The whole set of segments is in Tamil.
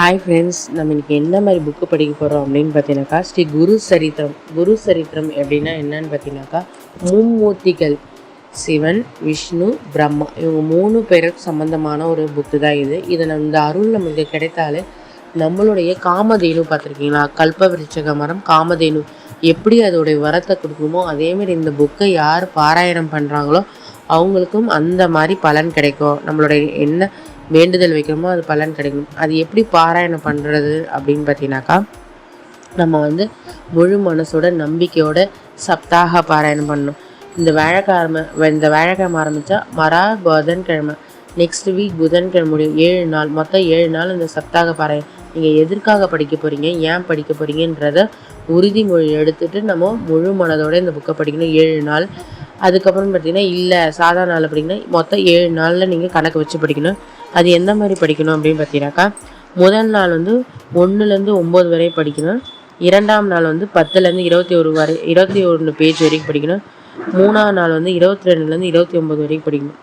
ஹாய் ஃப்ரெண்ட்ஸ் நம்ம இன்றைக்கி என்ன மாதிரி புக்கு படிக்க போகிறோம் அப்படின்னு பார்த்தீங்கன்னாக்கா ஸ்ரீ குரு சரித்திரம். குரு சரித்திரம் அப்படின்னா என்னன்னு பார்த்தீங்கன்னாக்கா மும்மூர்த்திகள் சிவன் விஷ்ணு பிரம்மா. இவங்க மூணு பேருக்கு சம்மந்தமான ஒரு புக்கு தான் இது. இதை நம்ம இந்த அருள் நமக்கு கிடைத்தாலே நம்மளுடைய காமதேனு பார்த்துருக்கீங்களா? கல்பவிருச்சக மரம் காமதேனு. எப்படி அதோடைய வரத்தை கொடுக்குமோ அதேமாரி இந்த புக்கை யார் பாராயணம் பண்ணுறாங்களோ அவங்களுக்கும் அந்த மாதிரி பலன் கிடைக்கும். நம்மளுடைய என்ன வேண்டுதல் வைக்கிறோமோ அது பலன் கிடைக்கும். அது எப்படி பாராயணம் பண்ணுறது அப்படின்னு பார்த்தீங்கன்னாக்கா நம்ம வந்து முழு மனசோட நம்பிக்கையோட சப்தாக பாராயணம் பண்ணணும். இந்த வேழக்கிழமை இந்த வேழக்கிழமை ஆரம்பித்தா மரா புதன்கிழமை. நெக்ஸ்ட் வீக் புதன்கிழமை முடியும். ஏழு நாள் மொத்தம் ஏழு நாள் இந்த சப்தாக பாராயணம். நீங்கள் எதற்காக படிக்க போகிறீங்க ஏன் படிக்க போகிறீங்கன்றத உறுதிமொழி எடுத்துகிட்டு நம்ம முழு மனதோட இந்த புக்கை படிக்கணும். ஏழு நாள். அதுக்கப்புறம் பார்த்தீங்கன்னா இல்லை சாதாரண நாளில் படிக்கணும். மொத்தம் ஏழு நாளில் நீங்கள் கணக்கு வச்சு படிக்கணும். அது எந்த மாதிரி படிக்கணும் அப்படின்னு பார்த்தீங்கன்னாக்கா முதல் நாள் வந்து ஒன்றுலேருந்து ஒம்பது வரை படிக்கணும். இரண்டாம் நாள் வந்து பத்துலேருந்து இருபத்தி ஒரு வரை இருபத்தி ஒன்று பேஜ் வரைக்கும் படிக்கணும். மூணாவது நாள் வந்து இருபத்தி ரெண்டுலேருந்து இருபத்தி ஒம்பது வரைக்கும் படிக்கணும்.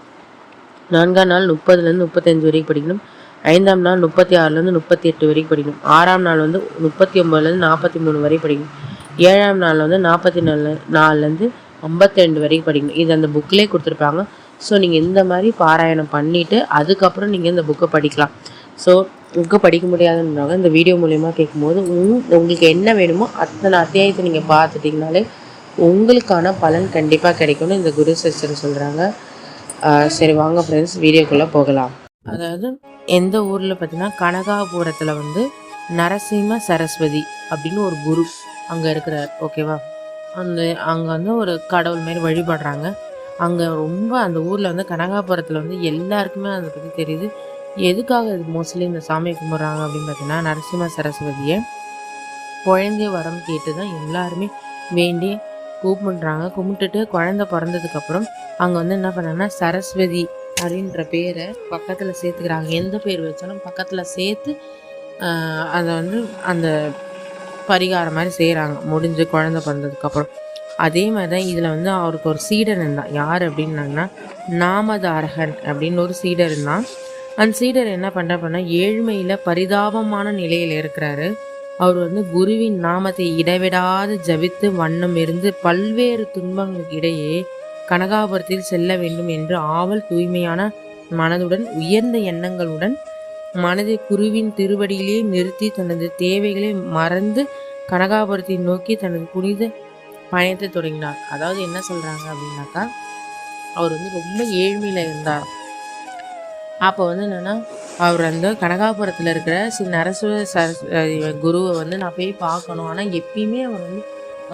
நான்காம் நாள் முப்பதுலேருந்து முப்பத்தஞ்சு வரைக்கும் படிக்கணும். ஐந்தாம் நாள் முப்பத்தி ஆறுலேருந்து முப்பத்தி எட்டு வரைக்கும் படிக்கணும். ஆறாம் நாள் வந்து முப்பத்தி ஒம்பதுலேருந்து நாற்பத்தி மூணு வரை படிக்கணும். ஏழாம் நாள் வந்து நாற்பத்தி நாலு நாலுலேருந்து ஐம்பத்தி ரெண்டு வரைக்கும் படிக்கணும். இது அந்த புக்கிலே கொடுத்துருப்பாங்க. ஸோ நீங்கள் இந்த மாதிரி பாராயணம் பண்ணிவிட்டு அதுக்கப்புறம் நீங்கள் இந்த புக்கை படிக்கலாம். ஸோ புக்கு படிக்க முடியாதுன்றவங்க இந்த வீடியோ மூலயமா கேட்கும்போது உங் உங்களுக்கு என்ன வேணுமோ அத்தனை அத்தியாயத்தை நீங்கள் பார்த்துட்டிங்கனாலே உங்களுக்கான பலன் கண்டிப்பாக கிடைக்கும்னு இந்த குரு சிஸ்டர் சொல்கிறாங்க சரி வாங்க ஃப்ரெண்ட்ஸ் வீடியோக்குள்ளே போகலாம். அதாவது எந்த ஊரில் பார்த்தீங்கன்னா கனகாபுரத்தில் வந்து நரசிம்ம சரஸ்வதி அப்படின்னு ஒரு குரு அங்கே இருக்கிறார். ஓகேவா அந்த அங்கே வந்து ஒரு கடவுள் மாரி வழிபடுறாங்க. அங்கே ரொம்ப அந்த ஊரில் வந்து கனகாபுரத்தில் வந்து எல்லாருக்குமே அதை பற்றி தெரியுது. எதுக்காக இது மோஸ்ட்லி இந்த சாமியை கும்பிட்றாங்க அப்படின்னு பார்த்தீங்கன்னா நரசிம்ம சரஸ்வதியை குழந்தைய வரம் கேட்டு தான் எல்லாருமே வேண்டி கூப்பிடுறாங்க. கும்பிட்டுட்டு குழந்தை பிறந்ததுக்கப்புறம் அங்கே வந்து என்ன பண்ணாங்கன்னா சரஸ்வதி அப்படின்ற பேரை பக்கத்தில் சேர்த்துக்கிறாங்க. எந்த பேர் வச்சாலும் பக்கத்தில் சேர்த்து அதை வந்து அந்த பரிகாரம் மாதிரி செய்கிறாங்க முடிஞ்சு குழந்தை பிறந்ததுக்கப்புறம் அதே மாதிரி தான் இதில் வந்து அவருக்கு ஒரு சீடர் இருந்தான். யார் அப்படின்னாங்கன்னா நாமதாரகன் அப்படின்னு ஒரு சீடர் இருந்தான். அந்த சீடர் என்ன பண்ணுறப்பன்னா ஏழ்மையில் பரிதாபமான நிலையில் இருக்கிறாரு. அவர் வந்து குருவின் நாமத்தை இடைவிடாது ஜபித்து வண்ணம் இருந்து பல்வேறு துன்பங்களுக்கு இடையே கனகாபுரத்தில் செல்ல வேண்டும் என்று ஆவல் தூய்மையான மனதுடன் உயர்ந்த எண்ணங்களுடன் மனதை குருவின் திருவடியிலே நிறுத்தி தனது தேவைகளை மறந்து கனகாபுரத்தை நோக்கி தனது புனித பயணத்தை தொடங்கினார். அதாவது என்ன சொல்கிறாங்க அப்படின்னாக்கா அவர் வந்து ரொம்ப ஏழ்மையில் இருந்தார். அப்போ வந்து என்னென்னா அவர் வந்து கனகாபுரத்தில் இருக்கிற ஸ்ரீ நரசுவ சரஸ் குருவை வந்து நான் போய் பார்க்கணும். ஆனால் எப்பயுமே அவர் வந்து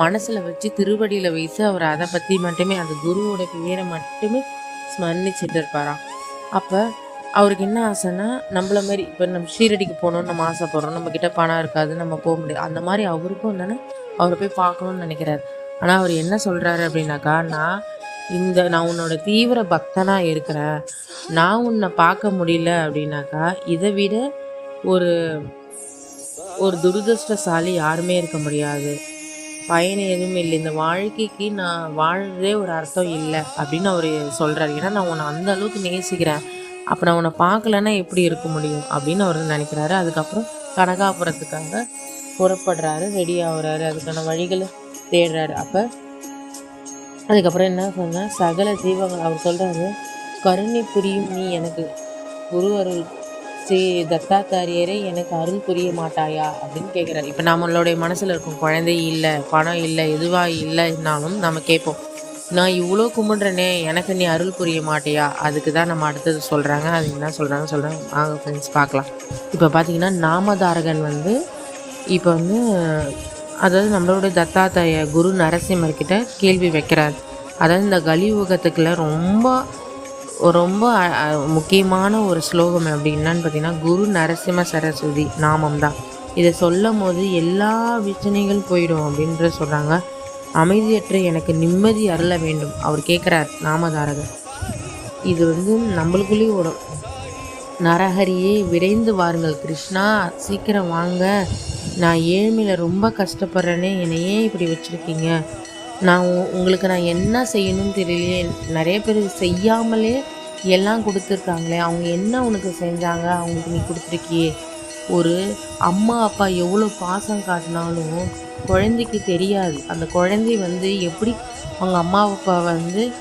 மனசில் வச்சு திருவடியில் வைத்து அவர் அதை பற்றி மட்டுமே அந்த குருவோட பேரை மட்டுமே ஸ்மரணிச்சுட்டு இருப்பாராம் அப்போ அவருக்கு என்ன ஆசைன்னா நம்மள மாதிரி இப்போ நம்ம ஷீரடிக்கு போகணும்னு நம்ம ஆசைப்படுறோம். நம்ம கிட்ட பணம் இருக்காது நம்ம போக முடியாது. அந்த மாதிரி அவருக்கும் என்னென்னா அவரை போய் பார்க்கணும்னு நினைக்கிறாரு. ஆனால் அவர் என்ன சொல்கிறாரு அப்படின்னாக்கா நான் இந்த நான் உன்னோட தீவிர பக்தனாக இருக்கிறேன் நான் உன்னை பார்க்க முடியல அப்படின்னாக்கா இதை விட ஒரு ஒரு துரதிருஷ்டசாலி யாருமே இருக்க முடியாது. பயன் எதுவுமே இல்லை. இந்த வாழ்க்கைக்கு நான் வாழ்றதே ஒரு அர்த்தம் இல்லை அப்படின்னு அவர் சொல்கிறாரு ஏன்னா நான் உன்னை அந்த அளவுக்கு நேசிக்கிறேன். அப்போ நான் உன்னை பார்க்கலன்னா எப்படி இருக்க முடியும்? அப்படின்னு அவர் நினைக்கிறாரு. அதுக்கப்புறம் கனகாபுரத்துக்காக புறப்படுறாரு. ரெடி ஆகுறாரு. அதுக்கான வழிகளை தேடுறாரு. அப்போ அதுக்கப்புறம் என்ன சொன்னால் சகல ஜீவங்கள் அவர் சொல்கிறாரு கருணை புரியும் நீ எனக்கு குரு அருள் ஸ்ரீ தத்தாத்தாரியரே எனக்கு அருள் புரிய மாட்டாயா? அப்படின்னு கேட்குறாரு இப்போ நம்மளுடைய மனசில் இருக்கும் குழந்தை இல்லை பணம் இல்லை எதுவாக இல்லைன்னாலும் நம்ம கேட்போம் நான் இவ்வளோ கும்பிட்றனே எனக்கு நீ அருள் புரிய மாட்டியா? அதுக்கு தான் நம்ம அடுத்தது சொல்கிறாங்க அது என்ன சொல்கிறாங்க சொல்கிறாங்க வாங்க ஃப்ரெண்ட்ஸ் பார்க்கலாம். இப்போ பார்த்தீங்கன்னா நாமதாரகன் வந்து இப்போ வந்து அதாவது நம்மளோட தத்தாத்தாய குரு நரசிம்மர்கிட்ட கேள்வி வைக்கிறார். அதாவது இந்த கலியுகத்துக்குள்ள ரொம்ப ரொம்ப அ- முக்கியமான ஒரு ஸ்லோகம் அப்படி என்னன்னு பார்த்தீங்கன்னா குரு நரசிம்ம சரஸ்வதி நாமம் தான். இதை சொல்லும் போது எல்லா பிரச்சனைகள் போயிடும் அப்படின்ற சொல்கிறாங்க அமைதியற்ற எனக்கு நிம்மதி அருள வேண்டும். அவர் கேட்குறார் நாமதாரகர். இது வந்து நம்மளுக்குள்ளேயும் ஓடும். நரஹரியே விரைந்து வாருங்கள். கிருஷ்ணா சீக்கிரம் வாங்க. நான் ஏழ்மையில் ரொம்ப கஷ்டப்படுறேனே என்னை ஏன் இப்படி வச்சுருக்கீங்க? நான் உ- உங்களுக்கு நான் என்ன செய்யணும்னு தெரியலையே. நிறைய பேர் செய்யாமலே எல்லாம் கொடுத்துருக்காங்களே. அவங்க என்ன உனக்கு செஞ்சாங்க? அவங்களுக்கு நீ கொடுத்துருக்கியே. ஒரு அம்மா அப்பா எவ்வளோ பாசம் காட்டினாலும் குழந்தைக்கு தெரியாது. அந்த குழந்தை வந்து எப்படி அவங்க அம்மா அப்பா வந்து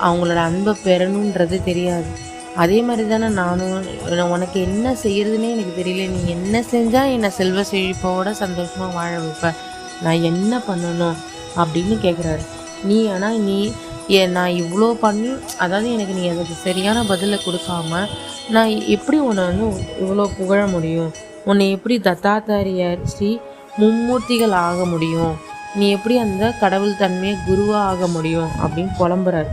அவங்களோட அன்பை பெறணுன்றது தெரியாது. அதே மாதிரி தானே நானும் உனக்கு என்ன செய்கிறதுனே எனக்கு தெரியல. நீ என்ன செஞ்சால் என்னை செல்வ செழிப்போட சந்தோஷமாக வாழ வைப்ப. நான் என்ன பண்ணணும் அப்படின்னு கேட்குறாரு நீ ஆனால் நீ ஏ- நான் இவ்வளோ பண்ணி அதாவது எனக்கு நீ அதுக்கு சரியான பதிலை கொடுக்காம நான் எப்படி உன்னை வந்து இவ்வளோ புகழ முடியும்? உன்னை எப்படி தத்தாத்தாரியார் ஸ்ரீ மும்மூர்த்திகள் ஆக முடியும்? நீ எப்படி அந்த கடவுள் தன்மையை குருவாக ஆக முடியும் அப்படின்னு புலம்புறாரு.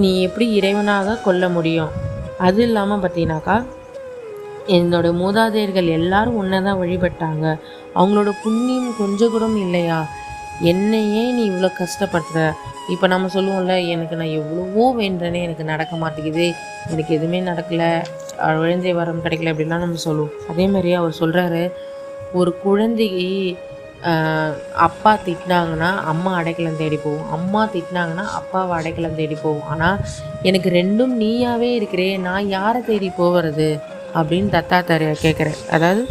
நீ எப்படி இறைவனாக கொள்ள முடியும்? அது இல்லாமல் பார்த்தீங்கன்னாக்கா என்னோட மூதாதையர்கள் எல்லாரும் உன்னை தான் வழிபட்டாங்க. அவங்களோட புண்ணியம் கொஞ்சம் கூட இல்லையா? என்னையே நீ இவ்வளோ கஷ்டப்படுற இப்போ நம்ம சொல்லுவோம்ல எனக்கு நான் எவ்வளவோ வேண்டேனே எனக்கு நடக்க மாட்டேங்குது. எனக்கு எதுவுமே நடக்கலை. குழந்தை வரம் கிடைக்கல அப்படின்லாம் நம்ம சொல்லுவோம். அதே மாதிரி அவர் சொல்கிறாரு ஒரு குழந்தைக்கு அப்பா திட்டினாங்கன்னா அம்மா அடைக்கலம் தேடி போகும். அம்மா திட்டினாங்கன்னா அப்பாவை அடைக்கலம் தேடி போவோம் ஆனால் எனக்கு ரெண்டும் நீயாவே இருக்கிறே நான் யாரை தேடி போகிறது அப்படின்னு தத்தாத்தாரியார் கேட்குறார். அதாவது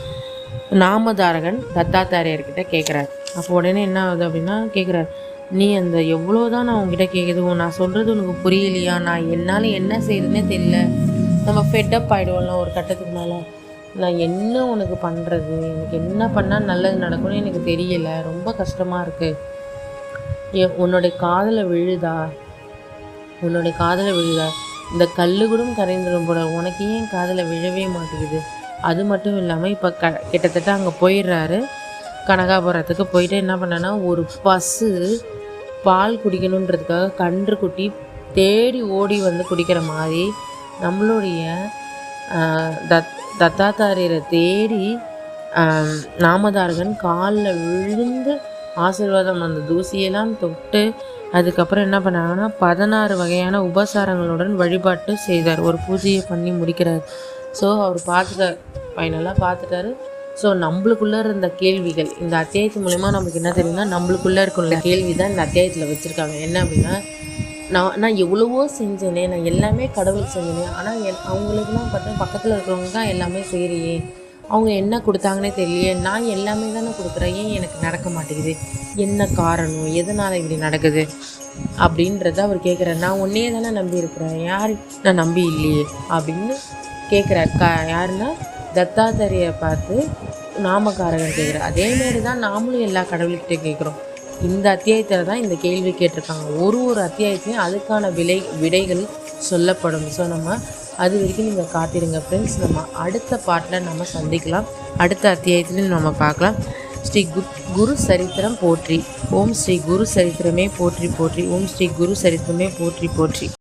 நாமதாரகன் தத்தாத்தாரியார்கிட்ட கேட்குறார். அப்போ உடனே என்ன ஆகுது அப்படின்னா கேட்குறார் நீ அந்த எவ்வளோ தான் நான் உங்ககிட்ட கேட்குது நான் சொல்கிறது உனக்கு புரியலையா? நான் என்னால் என்ன செய்யறதுனே தெரியல. நம்ம ஃபெட்டப் ஆகிடுவோம்ல ஒரு கட்டத்துக்கு மேலே. நான் என்ன உனக்கு பண்ணுறது எனக்கு என்ன பண்ணால் நல்லது நடக்கும்னு எனக்கு தெரியலை. ரொம்ப கஷ்டமாக இருக்குது உன்னுடைய காதில் விழுதா? உன்னுடைய காதில் விழுதா? இந்த கல்லு கூட கரைந்துடும் போல. உனக்கு ஏன் காதில் விழவே மாட்டேங்குது? அது மட்டும் இல்லாமல் இப்போ க கிட்டத்தட்ட அங்கே போயிடுறாரு. கனகாபுரத்துக்கு போயிட்டு என்ன பண்ணேன்னா ஒரு பசு பால் குடிக்கணுன்றதுக்காக கன்று குட்டி தேடி ஓடி வந்து குடிக்கிற மாதிரி நம்மளுடைய தத் தத்தாத்தாரியரை தேடி ஆஹ், நாமதாரகன் காலில் விழுந்து ஆசீர்வாதம் அந்த தூசியெல்லாம் தொட்டு அதுக்கப்புறம் என்ன பண்ணாங்கன்னா பதினாறு வகையான உபசாரங்களுடன் வழிபாட்டு செய்தார். ஒரு பூஜையை பண்ணி முடிக்கிறார். ஸோ அவர் பார்த்துட்டார். ஃபைனலாக பார்த்துட்டாரு. ஸோ நம்மளுக்குள்ளே இருந்த கேள்விகள் இந்த அத்தியாயத்து மூலிமா நமக்கு என்ன தெரியும்னா நம்மளுக்குள்ளே இருக்கிற கேள்வி தான் இந்த அத்தியாயத்தில் வச்சுருக்காங்க. என்ன அப்படின்னா நான் நான் எவ்வளவோ செஞ்சேனே நான் எல்லாமே கடவுள் செஞ்சேனே ஆனால் என் அவங்களுக்குலாம் பார்த்தா பக்கத்தில் இருக்கிறவங்க தான் எல்லாமே செய்கிறியே அவங்க என்ன கொடுத்தாங்கன்னே தெரியலையே. நான் எல்லாமே தானே கொடுக்குறேன். ஏன் எனக்கு நடக்க மாட்டேங்குது? என்ன காரணம்? எதனால் இப்படி நடக்குது? அப்படின்றத அவர் கேட்குறாரு நான் உன்னையே தானே நம்பி இருக்கிறேன். யார்? நான் நம்பி இல்லையே அப்படின்னு கேட்குறாரு கா யாருன்னா? தத்தாத்திரையை பார்த்து நாமக்காரகன் கேட்குறேன் அதே மாதிரி தான் நாமளும் எல்லா கடவுள்கிட்ட கேட்குறோம் இந்த அத்தியாயத்தில் தான் இந்த கேள்வி கேட்டிருக்காங்க. ஒரு ஒரு அத்தியாயத்துலையும் அதுக்கான விலை விடைகள் சொல்லப்படும். ஸோ நம்ம அது வரைக்கும் நீங்கள் காத்திருங்க ஃப்ரெண்ட்ஸ் நம்ம அடுத்த பாட்டில் நம்ம சந்திக்கலாம். அடுத்த அத்தியாயத்துலையும் நம்ம பார்க்கலாம். ஸ்ரீ கு குரு சரித்திரம் போற்றி. ஓம் ஸ்ரீ குரு சரித்திரமே போற்றி போற்றி. ஓம் ஸ்ரீ குரு சரித்திரமே போற்றி போற்றி.